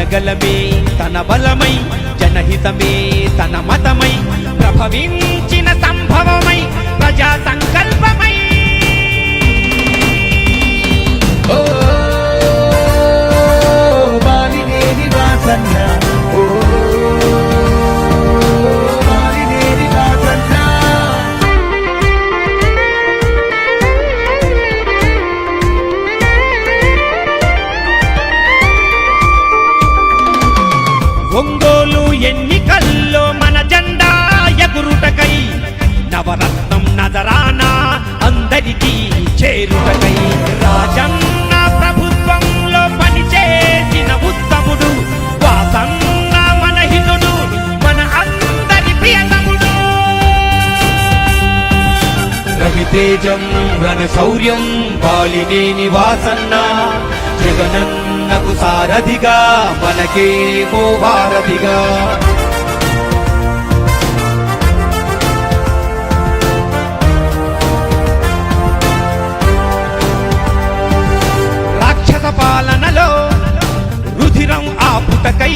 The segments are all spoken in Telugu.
జనగలమే తన బలమై జనహితమే తన మతమై ప్రభవించిన సంభవమై ప్రజా సంకల్పమై ఓ బాలినేని వాసన్నా తేజం రణ శౌర్యం బాలినేని వాసన్న జగనన్నకు సారథిగా మనకేమో భారతిగా. రాక్షస పాలనలో రుధిరం ఆపుటకై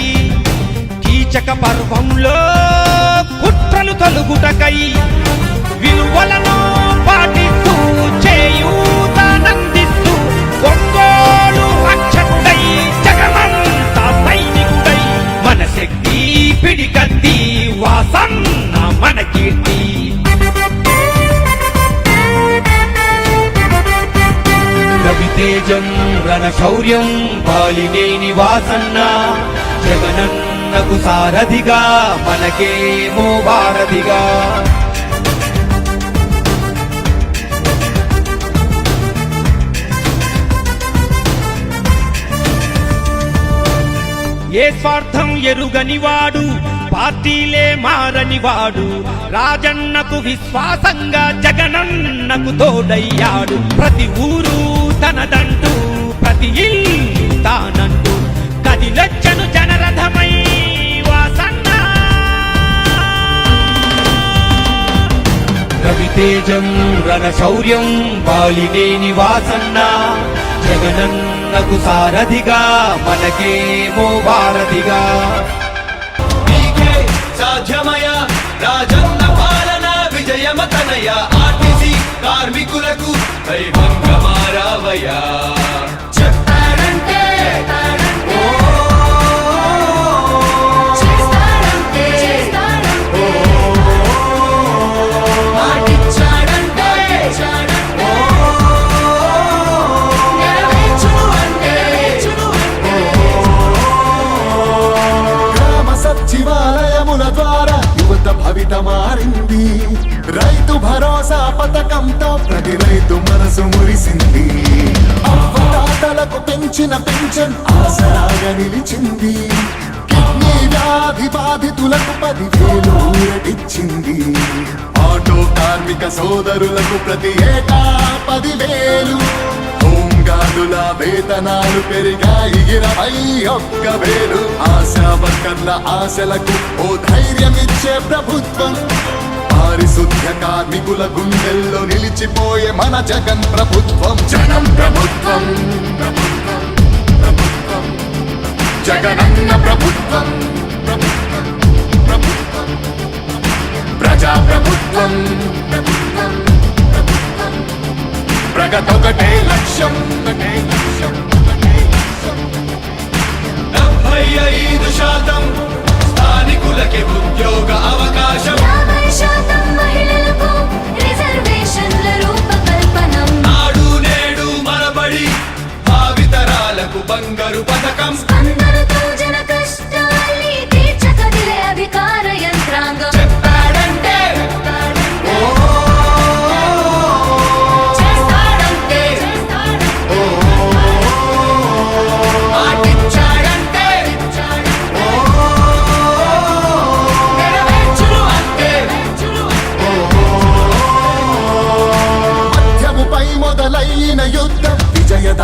కీచక పర్వంలో కుట్రలు తొలుగుటకై విలువలను చేయూతనందిస్తూ ఒక్కోడు రక్షకుడై జగమంతా సైనికుడై మన శక్తి పిడికత్తి వాసన్న మన కీర్తి రవితేజం రణ శౌర్యం బాలినేని వాసన్న జగనన్నకు సారథిగా మనకేమో భారతిగా ఏ స్వార్థం ఎరుగని వాడు పార్టీలే మారని వాడు రాజన్నకు విశ్వాసంగా జగనన్నకు తోడయ్యాడు. ప్రతి ఊరు తనదంటూ ప్రతి ఇల్లు తానంటూ కదిలొచ్చను జనరథమై వాసన్న. రవితేజం రణ శౌర్యం బాలినేని వాసన్న మనకు సారథిగా మనకేమో భారతిగా. సాధ్యమయ రాజన్న పాలన విజయమతనయ ఆర్టీసీ కార్మికులకు దైవంగ మారావయా పథకంతో ప్రతి రైతు మనసు మురిసింది. తాతలకు పెంచిన పెన్షన్ ఆసరాగా నిలిచింది. కిడ్నీ వ్యాధి బాధితులకు పదివేలు ఊరటిచ్చింది. ఆటో కార్మిక సోదరులకు ప్రతి ఏటా పదివేలు. హోంగార్డుల వేతనాలు పెరిగాయి. ఇరవై ఒక్క వేలు. ఆశా వర్కర్ల ఆశలకు ఓ ధైర్యమిచ్చే ప్రభుత్వం. పారిశుద్ధ్య కార్మికుల గుండెల్లో నిలిచిపోయే మన జగన్ ప్రభుత్వం. జనం ప్రభుత్వం జగనన్న ప్రభుత్వం ప్రజా ప్రభుత్వం ప్రగతొకటే లక్ష్యం డెబ్బై ఐదు శాతం స్థానికులకి ఉద్యోగ అవకాశం.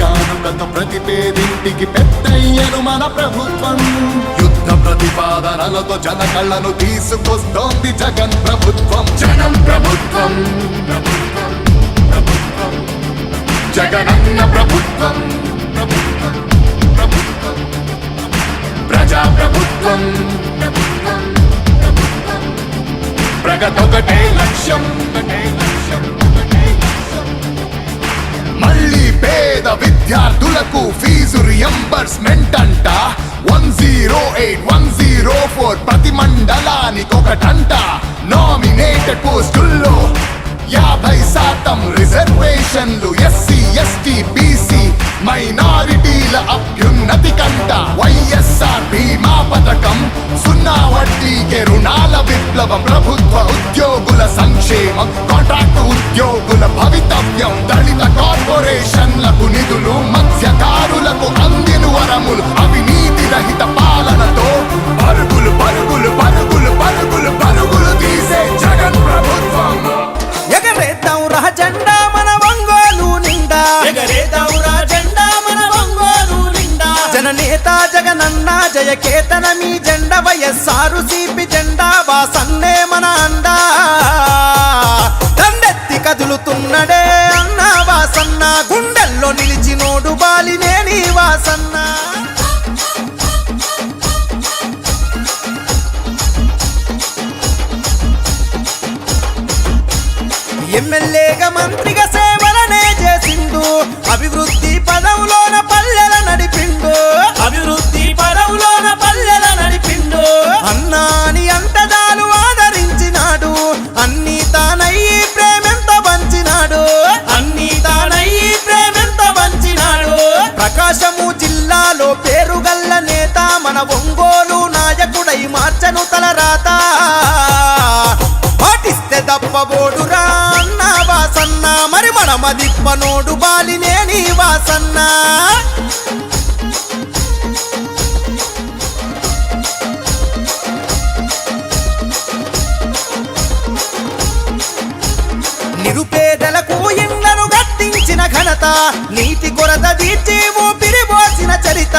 కానుకతో ప్రతి పేదింటికి పెద్దయ్యను మన ప్రభుత్వం. యుద్ధ ప్రతిపాదనలతో జన కళ్ళను తీసుకొస్తోంది జగన్ ప్రభుత్వం. జనం ప్రభుత్వం జగనన్న ప్రభుత్వం ప్రజా ప్రభుత్వం ప్రగతొకటే లక్ష్యం ఒకటే లక్ష్యం పేద విద్యార్థులకు ఫీజు రియంబర్స్మెంట్ అంట. One zero eight one zero four ప్రతి మండలానికి ఒకటంట. నామినేటెడ్ పోస్టుల్లో యాభై శాతం రిజర్వేషన్లు ఎస్సీ ఎస్టీ బీసీ మైనారిటీల అభ్యున్నతి కంట. వైఎస్ఆర్ బీమా సున్నా రుణాల విప్లవం ప్రభుత్వ ఉద్యోగుల సంక్షేమం కాంట్రాక్ట్ ఉద్యోగుల భవితవ్యం దళిత కార్పొరేషన్లకు నిధులు మత్స్యకారులకు అందిన వరములు అవినీతి రహిత పాలనతో పరుగులు పరుగులు పరుగులు నిండా జననేత జగనన్న జయ కేతన మీ జెండ వయస్సారు సిపి జెండా వాసన్నే మన అండా. దండెత్తి కదులుతున్నడే అన్న వాసన్న గుండెల్లో నిలిచినోడు బాలినేని వాసన్న. ఎమ్మెల్యేగా మంత్రిగా సేవలనే చేసిండు. అభివృద్ధి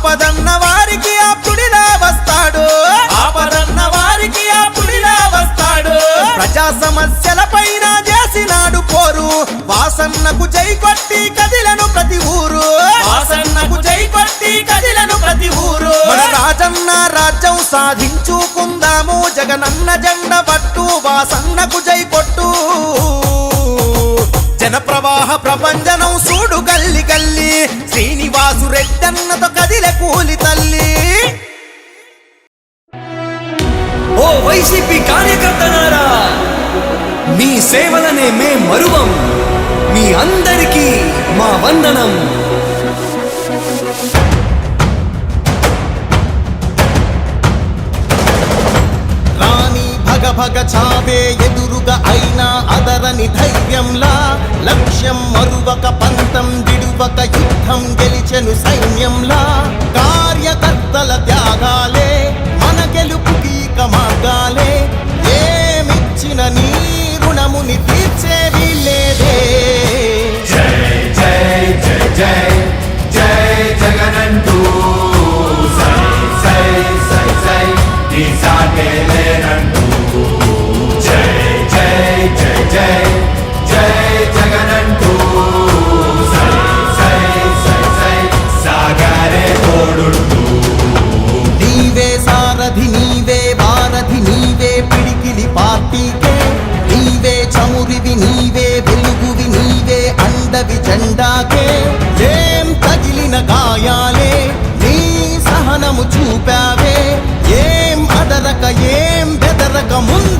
ఆపదన్న వారికి ఆప్తుడిలా వస్తాడు. ఆపదన్న వారికి ఆప్తుడిలా వస్తాడు. ప్రజా సమస్యల పైన చేసినాడు పోరు. వాసన్నకు జై కొట్టి కదిలను ప్రతి ఊరు. వాసన్నకు జై కొట్టి కదిలను ప్రతి ఊరు. మన రాజన్న రాజ్యం సాధించుకుందాము. జగనన్న జెండ పట్టు వాసన్నకు జై కొట్టు. జన ప్రవాహ ప్రపంచనం సూడు శ్రీనివాసు రెడ్డన్నతో కదిలే కూలి తల్లి. ఓ వైసీపీ కార్యకర్తనారా మీ సేవలనే మే మరువం మీ అందరికీ మా వందనం. భగ చావే ఎదురుగా అయినా అదరని ధైర్యంలా లక్ష్యం మరువక పంతం ఒక యుద్ధం గెలిచెను సైన్యంలా. కార్యకర్తల ಮುಂದೆ